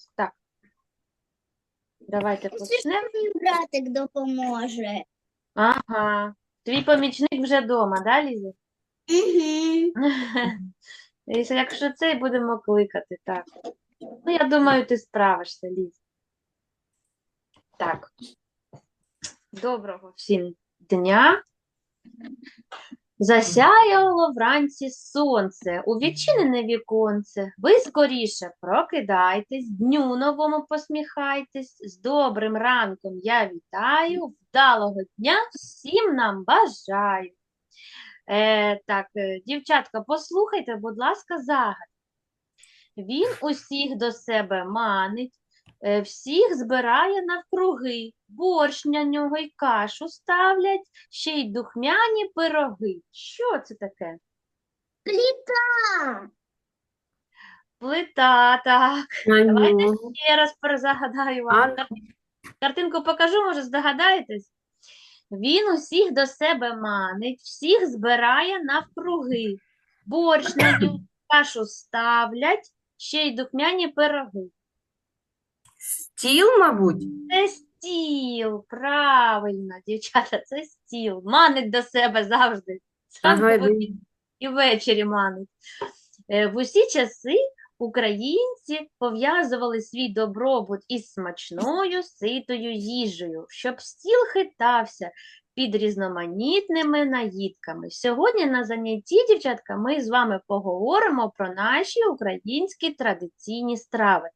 ласка. Так. Давайте почнемо. Мій братик допоможе. Ага. Твій помічник вже вдома, да, Ліза? Угу. Якщо- Якщо це, будемо кликати, так. Ну, я думаю, ти справишся, Ліз. Так. Доброго всім дня. Засяяло вранці сонце, у відчинене віконце. Ви скоріше прокидайтесь, дню новому посміхайтесь. З добрим ранком я вітаю, вдалого дня всім нам бажаю. Е, так, е, дівчатка, послухайте, будь ласка, загад. Він усіх до себе манить, всіх збирає навкруги, борщ на нього й кашу ставлять, ще й духмяні пироги. Що це таке? Пліта. Плита, так. Давайте ще раз перезагадаю вам. Картинку покажу, може, здогадаєтесь? Він усіх до себе манить, всіх збирає навкруги. Борщ на нього кашу ставлять, ще й духмяні пироги. Стіл, мабуть. Це стіл, правильно, дівчата, це стіл. Манить до себе завжди. І ввечері манить. Е, В усі часи українці пов'язували свій добробут із смачною, ситою їжею, щоб стіл хитався під різноманітними наїдками. Сьогодні на занятті, дівчатка, ми з вами поговоримо про наші українські традиційні страви,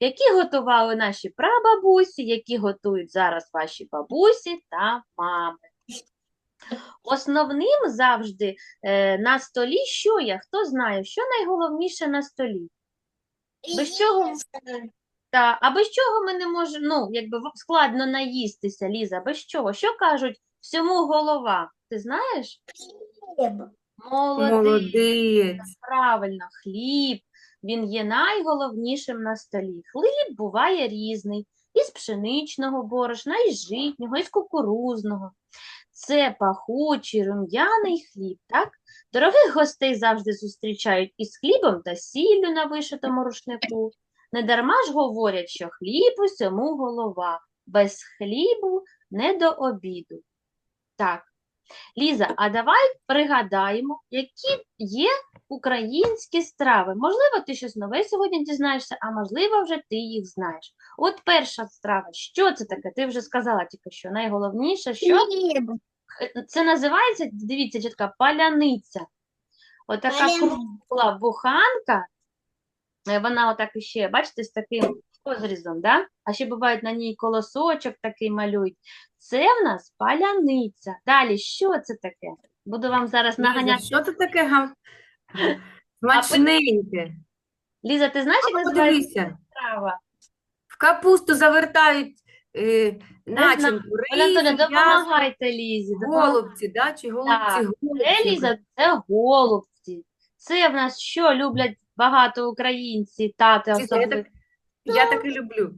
які готували наші прабабусі, які готують зараз ваші бабусі та мами. Основним завжди е, на столі що є? Хто знає, що найголовніше на столі? Без чого? Та, а без чого ми не можемо, ну, якби складно наїстися, Ліза, без чого? Що кажуть всьому голова? Ти знаєш? Хліб. Молодець, Молодець. правильно, хліб. Він є найголовнішим на столі. Хліб буває різний. Із пшеничного борошна, із житнього, із кукурузного. Це пахучий рум'яний хліб, так? Дорогих гостей завжди зустрічають із хлібом та сіллю на вишитому рушнику. Недарма ж говорять, що хліб усьому голова, без хлібу не до обіду. Так, Ліза, а давай пригадаємо, які є українські страви. Можливо, ти щось нове сьогодні дізнаєшся, а можливо, вже ти їх знаєш. От перша страва, що це таке? Ти вже сказала тільки що найголовніше, що Хліб. Це називається, дивіться, чітка, паляниця. Отака Паляниця. кругла буханка, е, вона отак іще, бачите, з таким розрізом, да? А ще бувають на ній колосочок такий малюють. Це в нас паляниця. Далі, що це таке? Буду вам зараз Ліза, наганяти. що це таке гам? Смачненьке. Ліза, ти знаєш, як називається страва? в капусту завертають е, начинку, м'ясо, допомагайте Лізі. голубці, да? Чи Так, голубці, Це. Ліза, це голубці. Це в нас що люблять багато українці, тати особливо. Я так і люблю.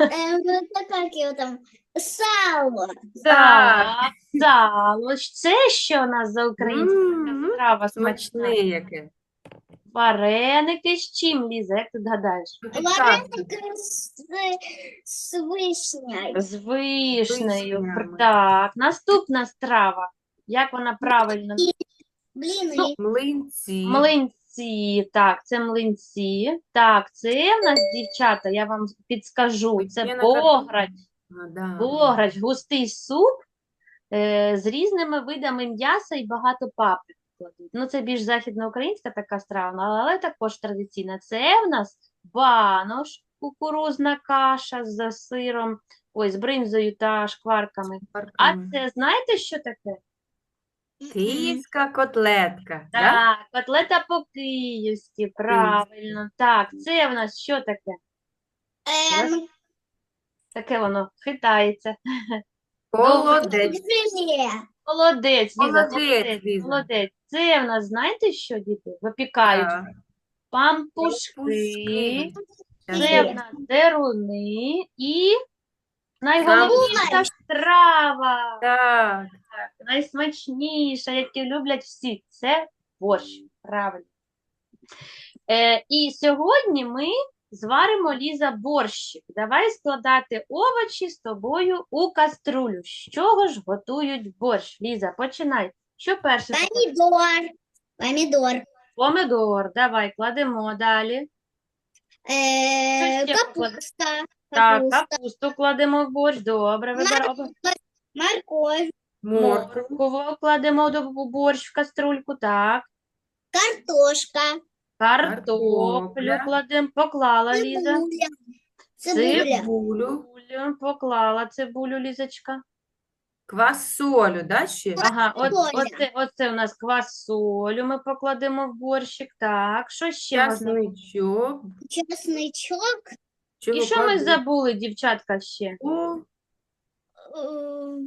Е, ну, це як його там? Сало. Так, сало. ж Це що у нас за українська М, страва Смачне яке. Вареники з чим, Ліза, як ти гадаєш? Ну, тут Вареники з, з вишнею. З вишнею. Вишнями. Так, наступна страва. Як вона правильно? Бліни. Млинці. Млинці. Так, це млинці. Так, це в нас, дівчата, я вам підскажу. Це да. Бограч, густий суп е, з різними видами м'яса і багато паприк кладуть. Ну, це більш західноукраїнська така страва, але також традиційна. Це в нас банош, кукурузна каша з сиром, ой, з бринзою та шкварками. А це знаєте, що таке? Київська котлетка. Да? Так, котлета по-київськи, правильно. Так, це в нас що таке? Ем, Таке воно хитається. Молодець. желе. Молодець, Ліза, Молодець, молодець, Ліза. молодець. Це в нас, знаєте що, діти? Випікають Так. пампушки, Пампушки. це в нас деруни і найголовніша страва, Так. Найсмачніша, яку люблять всі, це борщ, правильно. Е, і сьогодні ми зваримо, Ліза, борщик. Давай складати овочі з тобою у каструлю. З чого ж готують борщ? Ліза, починай. Що перше? покладемо? Помидор. Помидор. Помидор. Давай, кладемо далі. Покладем? капуста. Так, капусту кладемо в борщ. Добре, вибираємо. Морковь. Моркву. Моркву кладемо до борщ в каструльку. Так. Картошка. Картоплю Картопля. кладемо. Поклала Ліза. Цибуля. Цибуля. Цибулю. Цибулю. Поклала цибулю, Лізочка. Квасолю, да, ще? Ага, от, Соля. оце, оце у нас квасолю ми покладемо в борщик. Так, що ще можна? Часничок. Чесночок. Чого І що ми забули, дівчатка, ще? О, э,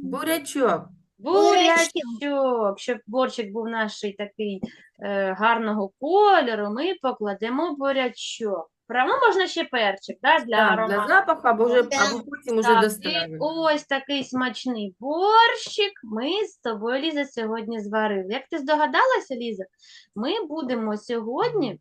бурячок. Бурячок, щоб борщик був наш такий е, гарного кольору, ми покладемо бурячок. Правильно, можна ще перчик, да, для Так, для запаху, або, вже, або потім уже Так, і ось такий смачний борщик ми з тобою, Ліза, сьогодні зварили. Як ти здогадалася, Ліза, ми будемо сьогодні,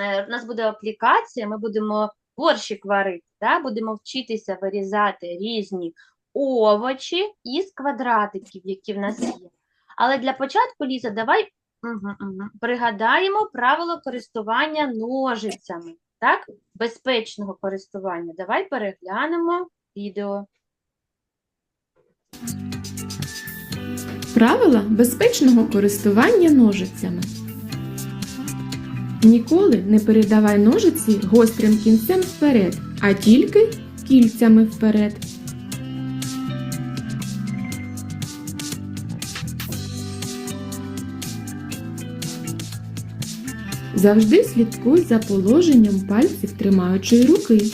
е, у нас буде аплікація, ми будемо борщик варити, да? Будемо вчитися вирізати різні овочі із квадратиків, які в нас є. Але для початку, Ліза, давай угу, угу, пригадаємо правило користування ножицями, так? Безпечного користування. Давай переглянемо відео. Правила безпечного користування ножицями. Ніколи не передавай ножиці гострим кінцем вперед, а тільки кільцями вперед. Завжди слідкуй за положенням пальців тримаючої руки.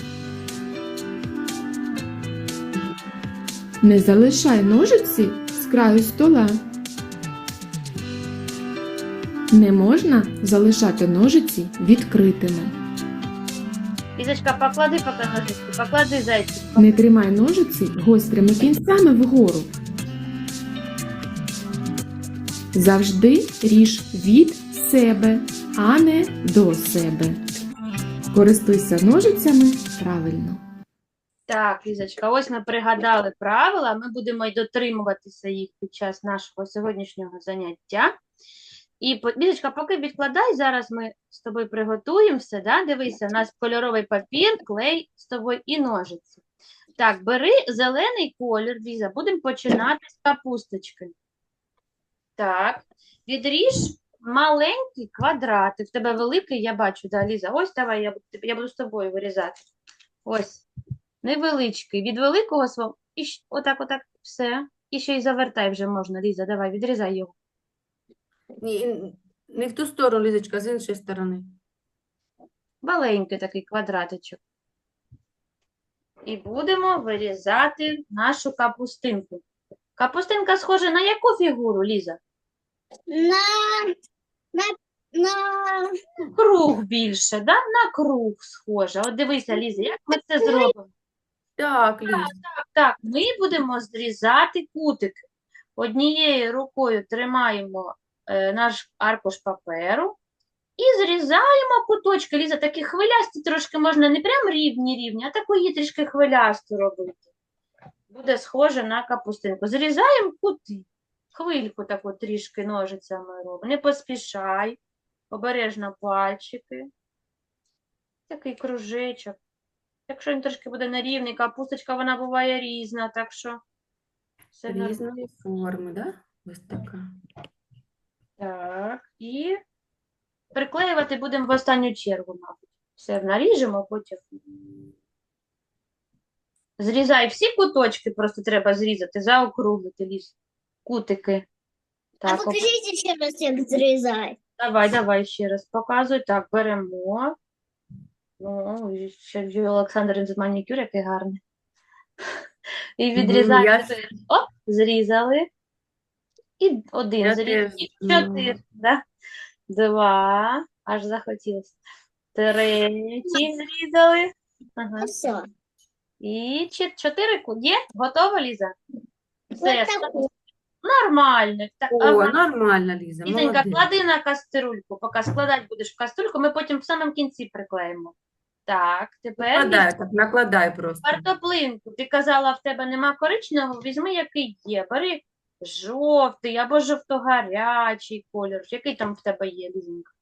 Не залишай ножиці з краю стола. Не можна залишати ножиці відкритими. Лізочка, поклади поки ножички, поклади зайчик. Не тримай ножиці гострими кінцями вгору. Завжди ріж від себе, а не до себе. Користуйся ножицями правильно. Так, Лізочка, ось ми пригадали правила, ми будемо й дотримуватися їх під час нашого сьогоднішнього заняття. І, Лізочка, поки відкладай, зараз ми з тобою приготуємо все, да? Дивися, у нас кольоровий папір, клей з тобою і ножиці. Так, бери зелений колір, Ліза, будемо починати з капусточки. Так, відріж маленький квадратик. В тебе великий, я бачу, да, Ліза. Ось давай, я, буду- я буду з тобою вирізати. Ось. Невеличкий. Від великого свого. І щ- отак, отак, все. І ще й завертай вже можна, Ліза. Давай, відрізай його. Ні, не в ту сторону, Лізочка, з іншої сторони. Маленький такий квадратичок. І будемо вирізати нашу капустинку. Капустинка схожа на яку фігуру, Ліза? На, на, на, Круг більше, да? На круг схожа. От дивися, Ліза, як ми це зробимо? Так, Ліз. Так, ми будемо зрізати кутики. Однією рукою тримаємо е, наш аркуш паперу і зрізаємо куточки. Ліза, такі хвилясті трошки можна не прям рівні рівні, а таку її трішки хвилясту робити. Буде схоже на капустинку. Зрізаємо кути. Хвильку таку трішки ножицями робимо. Не поспішай. Обережно пальчики. Такий кружечок. Якщо він трошки буде нерівний, капусточка вона буває різна, так що все. Різної форми, да? Ось така. Так, і приклеювати будемо в останню чергу, мабуть. Все наріжемо, потім. Зрізай всі куточки, просто треба зрізати, заокруглити ліс. Кутики. а Так, ок- покажите еще раз, як зрізати. давай, давай ще раз показуй. Так, беремо. Ну, ще в Юлії Олександрівни манікюр, який гарний. І Мгм, відрізаємо. я. Оп, зрізали. І один Я зрізали. теж, І ну. чотири, да? Два. Аж захотілося. Третій зрізали. Ага. Ну все. І чет- чотири ку- є? Готова, Ліза? Все, таку. Нормально. Так, О, ага. нормально, Ліза, Лізенька, молодець. клади на кастрюльку, поки складати будеш в кастрюльку, ми потім в самому кінці приклеїмо. Так, тепер Накладай, так, накладай просто. картоплинку. Ти казала, в тебе нема коричневого, візьми, який є. Бери жовтий або жовто-гарячий кольор. Який там в тебе є, Лізенька?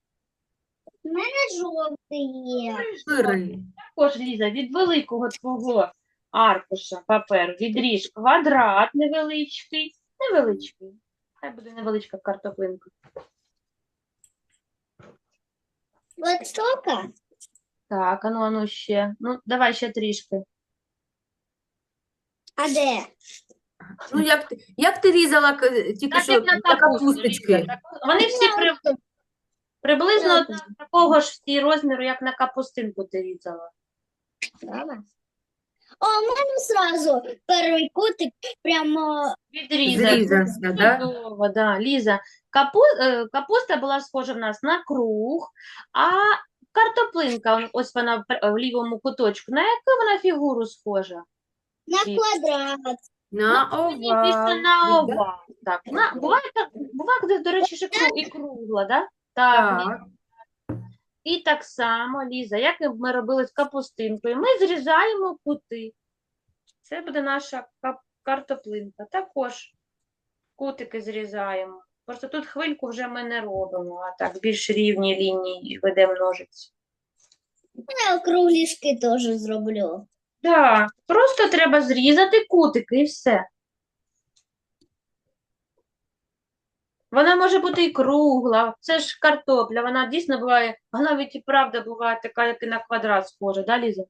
У мене жовтий є. Бери. Також, Ліза, від великого твого аркуша паперу відріж квадрат невеличкий, невеличкий. Хай буде невеличка картоплинка. Вот столько. Так, ану, ану ще. Ну, давай ще трішки. А де? Ну, як ти, як ти різала к- тільки Так, що як на капусточки? Вони всі при... приблизно Добре. такого ж всі розміру, як на капустинку ти різала. Мама. О, у мене сразу перший кутик прямо Відрізати. Зрізався, да? Чудово, да. Ліза, капу... е, капуста була схожа в нас на круг, а картоплинка, он- ось вона в пр- в лівому куточку, на яку вона фігуру схожа? на Ні. квадрат. На Мені більше овал. на овал. Так, на, буває, так, буває, де, до речі, ще кру, і кругла, да? Так, Так. І так само, Ліза, як ми робили з капустинкою, ми зрізаємо кути. Це буде наша картоплинка. Також кутики зрізаємо. Просто тут хвильку вже ми не робимо, а так більш рівні лінії ведемо ножиці. Я округлішки теж зроблю. Так, просто треба зрізати кутики і все. Вона може бути і кругла, це ж картопля, вона дійсно буває, вона навіть і правда буває така, як і на квадрат схожа, да, Ліза?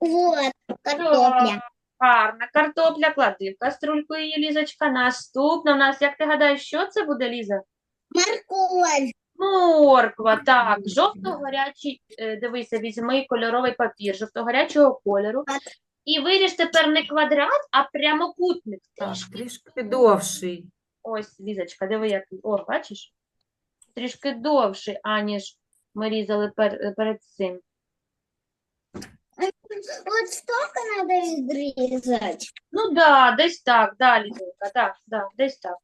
Вот, картопля. Гарна картопля, клади в каструльку її, Лізочка. Наступна у нас, як ти гадаєш, що це буде, Ліза? Морковь. Морква, так, жовто-гарячий, е, дивися, візьми кольоровий папір жовто-гарячого кольору. І виріж тепер не квадрат, а прямокутник. Так, трішки довший. Ось, Лізочка, диви, який. О, бачиш? Трішки довший, аніж ми різали пер- перед цим. Вот столько надо відрізати. Ну да, десь так, да, Лізонька, так, да, десь так.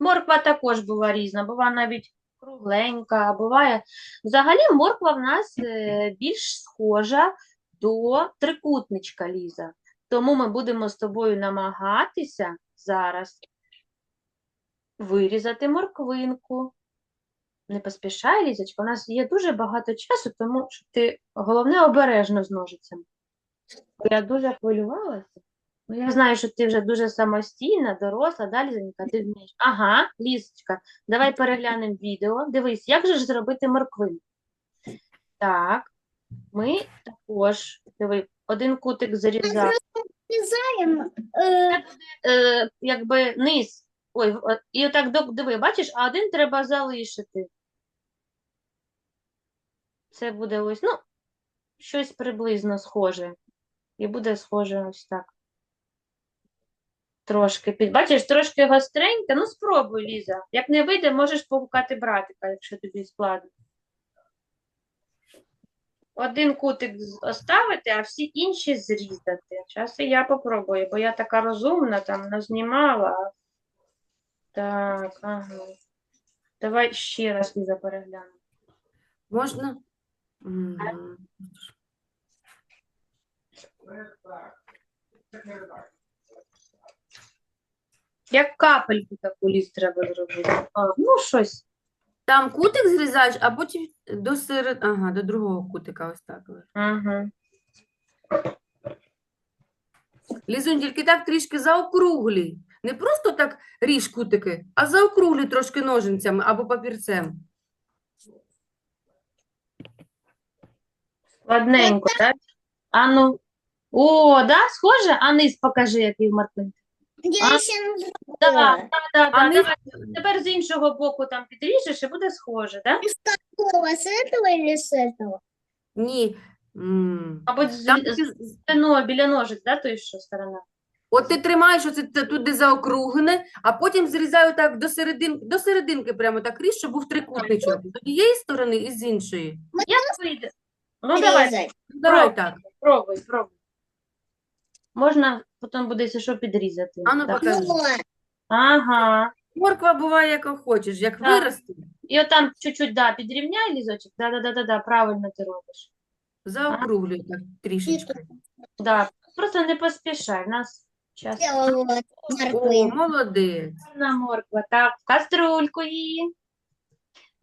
Морква також бува різна, бува навіть кругленька, а буває. Взагалі морква в нас е, більш схожа до трикутничка, Ліза. Тому ми будемо з тобою намагатися зараз вирізати морквинку. Не поспішай, Лізочка, у нас є дуже багато часу, тому що ти головне обережно з ножицями. Я дуже хвилювалася. Ну, я знаю, що ти вже дуже самостійна, доросла, да, Лізонька, ти вмієш. Ага, Лізочка, давай переглянемо відео. Дивись, як же ж зробити морквину? Так, ми також, диви, один кутик зарізав, Відрізаємо. Е, е, якби низ. Ой, о- і отак, до- диви, бачиш, а один треба залишити. Це буде ось, ну, щось приблизно схоже. І буде схоже ось так. Трошки під. Бачиш, трошки гостреньке. Ну, спробуй, Ліза. Як не вийде, можеш погукати братика, якщо тобі складно. Один кутик оставити, а всі інші зрізати. Зараз і я попробую, бо я така розумна, там назнімала. Так, ага. Давай ще раз, Ліза, переглянемо. Можна? Мгм. Як капельку таку ліз треба зробити. А, ну, щось. Там кутик зрізаєш, а потім до серед... Ага, до другого кутика ось так. Ага. Лізунь, тільки так трішки заокруглюй. Не просто так ріж кутики, а заокруглюй трошки ножинцями або папірцем. Складненько, так? А ну. О, да, схоже? А низ покажи, який в морквинці. Я А? ще не Да, зробила. да, да, А да, низ- давай. Тепер з іншого боку там підріжеш і буде схоже, да? Какого, с этого или с этого? Ні. М. Мабуть, з, Там з, ти- біля ножиць, да, той що сторона? От ти тримаєш оце туди заокруглене, а потім зрізаю так до серединки, до серединки прямо так ріж, щоб був трикутничок. З однієї сторони і з іншої. Як вийде? Ну, давай. Ну, Давай так. пробуй, пробуй. Можна потім буде, якщо що, підрізати. А ну, Так. покажи. Ага. Морква буває, як хочеш, як Так. виросте. І отам чуть-чуть, да, підрівняй лізочок. Да, да, да, да, да, правильно ти робиш. Заокруглюй так трішечки. Да, просто не поспішай, в нас час. О, молодець. На морква. Так, в каструльку її.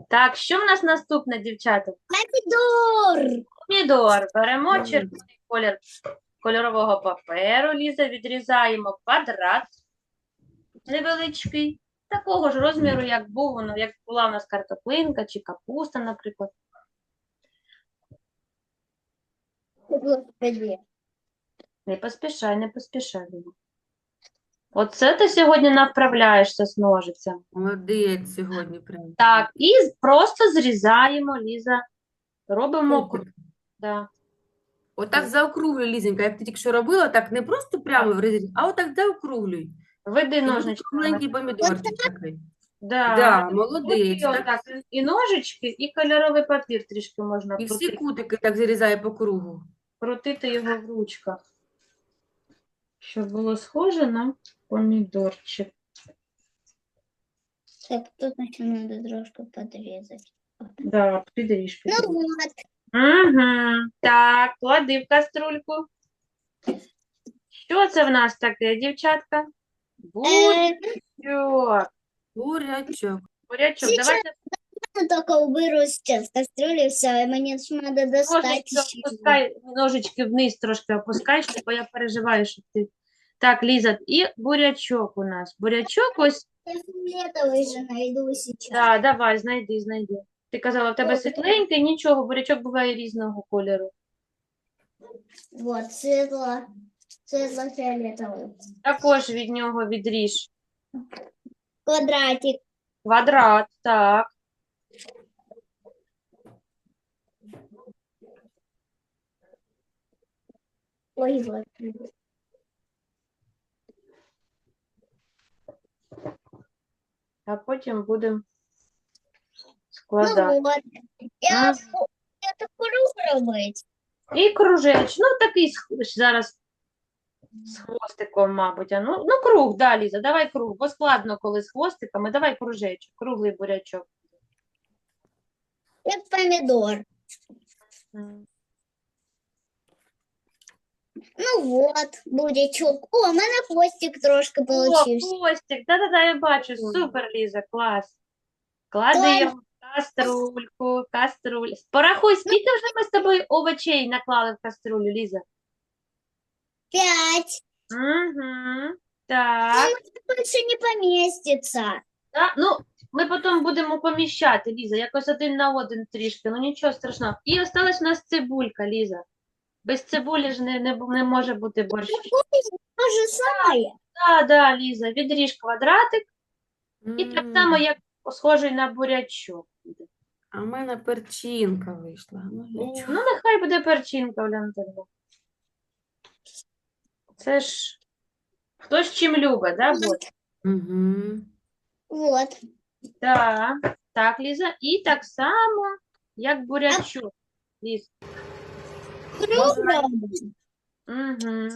Так, що в нас наступне, дівчата? Помидор. Помідор. Беремо червоний колір кольорового паперу, Ліза, відрізаємо квадрат невеличкий, такого ж розміру, як був, воно, як була у нас картоплинка чи капуста, наприклад. Не поспішай, не поспішай. Оце ти сьогодні направляєшся з ножицем. Молодець сьогодні прям. Так, і просто зрізаємо, Ліза. Робимо да. Отак заокруглюй, Лізенька, як ти тільки що робила, так не просто прямо в розріз, а отак заокруглюй. Веди ножнички. Маленький помідорчик такий. Да. Да, молодець. Так, отак, і ножички, і кольоровий папір трішки можна і всі крутити, кутики так зарізає по кругу. крутити його в ручках, щоб було схоже на помідорчик. Так, тут еще надо трошки подрезать. Да, підріж, Ну вот. Угу. Так, клади в каструльку. Що це в нас таке, дівчатка? Э, Бурячок. Бурячок. Бурячок, Сейчас давайте я только уберу сейчас кастрюлю, все, и мне ж надо достать ножички еще. опускай, ножички вниз трошки опускай, щоб- бо я переживаю, що ти. Так, Ліза, і бурячок у нас. Бурячок ось, Я фиолетовый же найду сейчас. да, давай, знайди, знайди. Ти казала, в тебе світленький, нічого, бурячок буває різного кольору. Вот, светло, светло-фиолетовый. Також від нього відріж Квадратик. квадрат, так. Ой, вот. А потім будемо Ну складати. вот. Я, Мгм. это круг робить. І кружеч, ну такий зараз з хвостиком, мабуть. А ну, ну круг, да, Ліза, давай круг, бо складно, коли з хвостиками, давай кружечок, круглий бурячок. Як помидор. Ну вот, бурячок. О, у мене хвостик трошки О, получився. хвостик, да-да-да, я бачу, супер, Ліза, клас. Клади його каструльку, каструль. Порахуй, скільки вже ми з тобою овочей наклали в каструлю, Ліза? Пять. Угу. Так. Больше не поместится. Да? Ну, ми потім будемо поміщати, Ліза, якось один на один трішки, ну нічого страшного. І осталась у нас цибулька, Ліза. Без цибулі ж не, не, бу- не може бути борщ. То же самое. Так, да, Ліза, відріж квадратик і так само, як схожий на бурячок. Буде. А в мене перчинка вийшла. Ну, Ну, нехай буде перчинка, Анатольовна. Це ж хтось чим любить, да, борщ? Мгм. Вот. Так, так, Ліза. І так само, як бурячок. Ліз. Круг. Угу.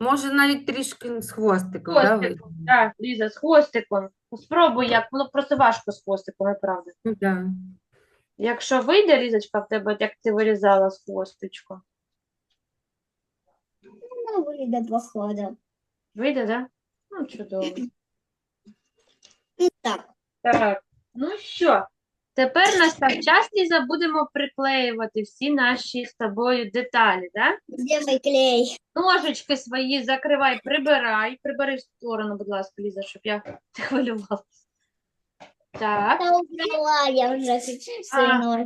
Може навіть трішки з хвостиком, да, Хвостиком, вийде? Так, Ліза, з хвостиком. Спробуй, як, воно просто важко з хвостиком, правда. Ну, да. Якщо вийде, Лізочка, в тебе, як ти вирізала з хвосточку. Ну, вийде два хода. Вийде, так? Да? Ну, чудово. Ну так. Так, ну що, тепер настав час, Ліза, будемо приклеювати всі наші з тобою деталі, так? Где мой клей? Ножички свої закривай, прибирай. Прибери в сторону, будь ласка, Ліза, щоб я не хвилювалася. Так, Я убрала, я уже свои А,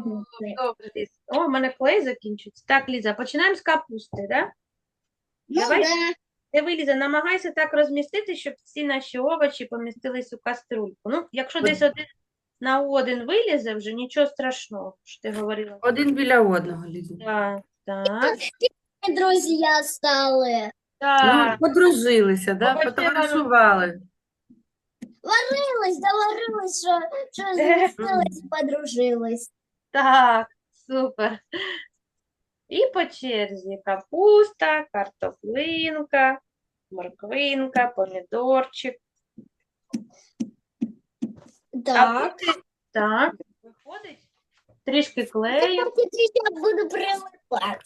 добре, Ліз. О, в мене клей закінчується. Так, Ліза, починаємо з капусти, так? Ну Давай. да. Диви, Ліза, намагайся так розмістити, щоб всі наші овочі помістились у каструльку. Ну, якщо десь один на один вилізе, вже нічого страшного, що ти говорила. Один біля одного, Ліза. Так, так, Друзья стали. так. Ну, подружилися, да? Побачила, ну. Потоваришували. Варилась, доварилась, що, що змістилась, подружилась. Так, супер. І по черзі капуста, картоплинка, морквинка, помідорчик. А Так. так, Підходить? Трішки клею. Я буду прилипати.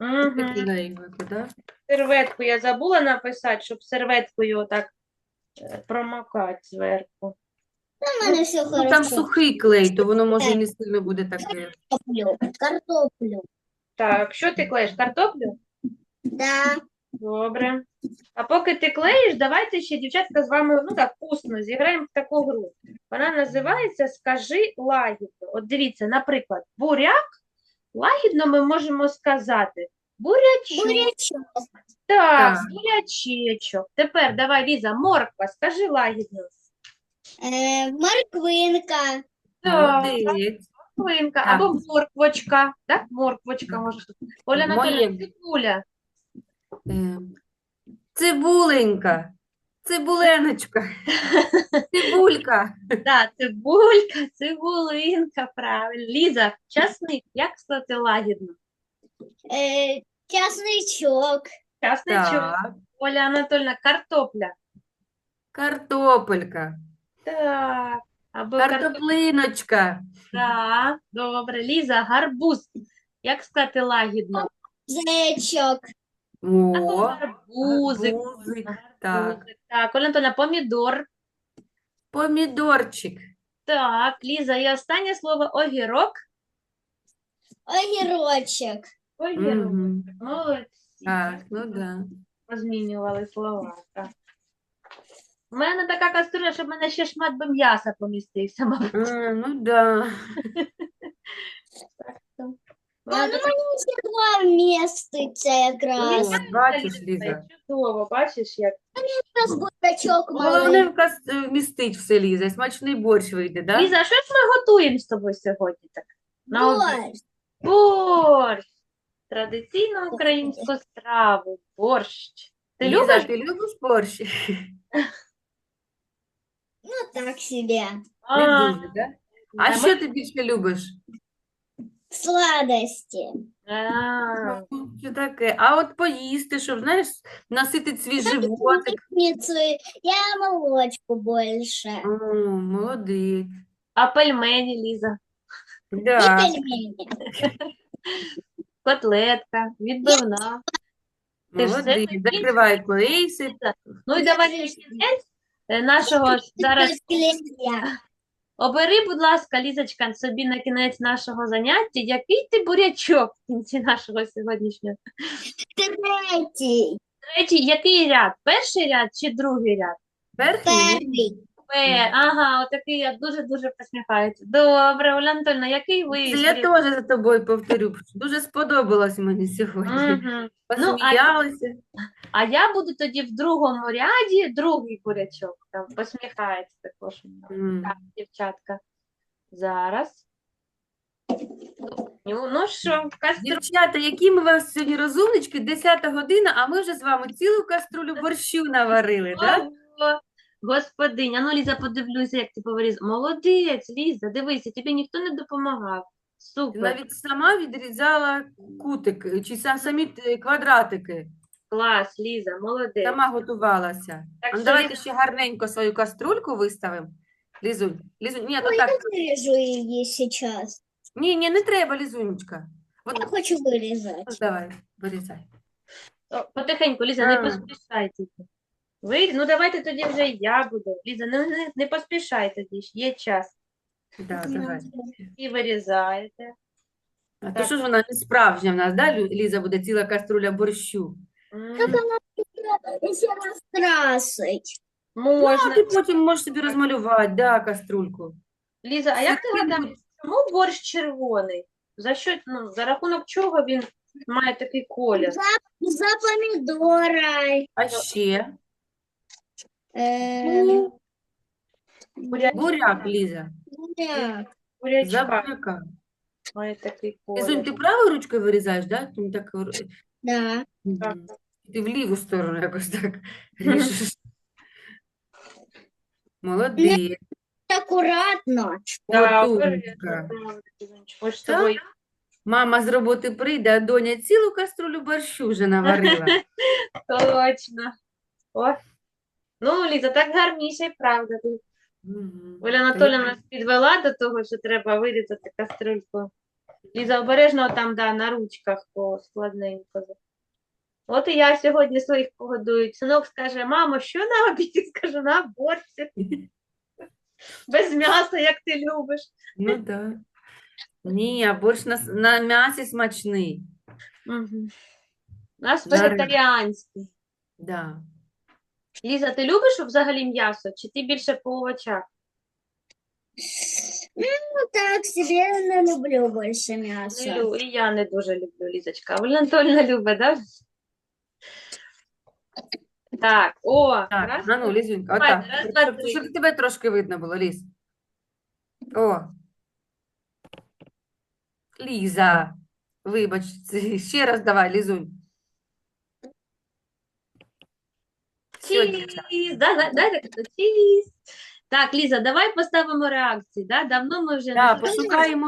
Угу. Серветку я забула написати, щоб серветкою отак е, промокати зверху. У мене все Ну, там сухий клей, то воно може і не сильно буде таке. Картоплю. Картоплю. Так, що ти клеїш? Картоплю? Да. Добре. А поки ти клеїш, давайте ще, дівчатка, з вами, ну так, усно зіграємо в таку гру. Вона називається Скажи лагідно. От дивіться, наприклад, буряк. Лагідно ми можемо сказати бурячок. Бурячок. Так, Так. бурячечок. Тепер давай, Ліза, морква, скажи лагідно. Е, морквинка. Так, Молодець. морквинка Так. або морквочка. Так, морквочка може. бути. Оля Анатоліївна, Моє. цибуля. Е, Цибуленька, цибуленочка, цибулька. Так, цибулька, цибулинка, правильно. Ліза, часник, як сказати лагідно? Е, часничок. Часничок. Так, Оля Анатольевна, картопля. картопелька, Так. Або картоплиночка, Так, добре. Ліза, гарбуз. Як сказати лагідно? Зечок. Або о, гарбузик. гарбузик, так, Так, Оля Анатольевна, помідор. помідорчик, Так, Ліза, і останнє слово огірок. Огірочок. Огірок. Мгм. Молодці. так, ну да. Позмінювали слова. Так. У мене така каструля, щоб в мене ще шмат би м'яса помістився, мабуть. А, ну да. А, ну мені ще два міститься якраз. О, бачиш, Ліза. чудово, бачиш, як. Якраз бурячок Головне маленький. вказ- е, вмістить все, Ліза, і смачний борщ вийде, да? Ліза, що ж ми готуємо з тобою сьогодні? Так? На обід? Борщ. Борщ. Традиційну українську страву. Борщ. Ти Ліза, любиш? ти любиш борщ? Ну так себе. Не А, дуже, да? А що ти більше любиш? Сладості. А, Що таке? А от поїсти, щоб, знаєш, наситити свій животик. Я молочку більше. О, молодець. а пельмені, Ліза. І Да. пельмені. Котлетка, відбивна. Ти ж все Закривай колейси. Ну і давай е, нашого зараз Пельмені. Обери, будь ласка, Лізочка, собі на кінець нашого заняття, який ти бурячок в кінці нашого сьогоднішнього. Третій. Третій, який ряд? Перший ряд чи другий ряд? Перший. Перший. Пе, ага, отакий я дуже-дуже посміхається. Добре, Оля Анатольовна, який Це я теж за тобою повторю. Дуже сподобалось мені сьогодні. Мгм. Ну, а, а я буду тоді в другому ряді, другий бурячок. Там посміхається також. М. Так, дівчатка. Зараз. Ну, ну що, кастру... Дівчата, які ми вас сьогодні розумнички, 10 година, а ми вже з вами цілу каструлю борщу наварили, так? Господиня, ну, Ліза, подивлюся, як ти повиріз. Молодець, Ліза, дивися, тобі ніхто не допомагав. Супер, Навіть сама відрізала кутик чи са- самі е, квадратики. клас, Ліза, молодець. Сама готувалася. Так ну, що, давайте ще гарненько свою каструльку виставимо. Лізунь, Лізунь, ні, то так. я виріжу її зараз. Ні, ні, не треба, Лізунечка. От, Я хочу вирізати. давай, вирізай. Потихеньку, Ліза, не А. поспішай тільки. Ви, ну давайте тоді вже я буду. Ліза, не, не, не поспішай тоді, ж, є час. Да, давай. І вирізаєте. А то Так. що ж вона не справжня в нас, да, Лю- Ліза, буде ціла каструля борщу. М, розкрасить? Ну, а Можна. ти потім можеш собі розмалювати, да, каструльку. Ліза, а як ти гадаєш, чому борщ червоний? За що, ну, за рахунок чого він має такий колір? За помідора. А ще? Е, Буряк, Буряк, Ліза. буряк. За буряка. має такий Лізунь, колір. ти правою ручкою вирізаєш, да? Ти так, Да. Так. Мгм. Ти в ліву сторону якось так ріжеш. Молодець. Акуратно. Да, Отунечка. обережно, Лізонечко, Ми ж з Так? тобою Мама з роботи прийде, а доня цілу каструлю борщу вже наварила. Точно. О. Ну, Ліза, так гарніше, правда. Мгм. Оля нас підвела до того, що треба вирізати кастрюльку. Ліза, обережно там, да, на ручках по складненько. От і я сьогодні своїх погодую. Синок скаже, мамо, що на обід? Я Скажу, на борщ. Без м'яса, як ти любиш. Ну так. Ні, а борщ на, на м'ясі смачний. Угу. Жарений. вегетаріанський. Да. Ліза, ти любиш взагалі м'ясо, чи ти більше по овочах? Ну так, себе не люблю больше Не мясо. лю- І я не дуже люблю, Лізочка. Оля Анатольевна любить, да? Так, о, Так, раз. а ну, Лізунька, Давайте, отак. раз, Щоб, два, щоб, три. щоб тебе трошки видно було, Ліз. О. Ліза. Вибач, це- ще раз давай, Лізунь. Все, да, да, дайте казати. Так, Ліза, давай поставимо реакції, да? Давно ми вже не пошукаємо.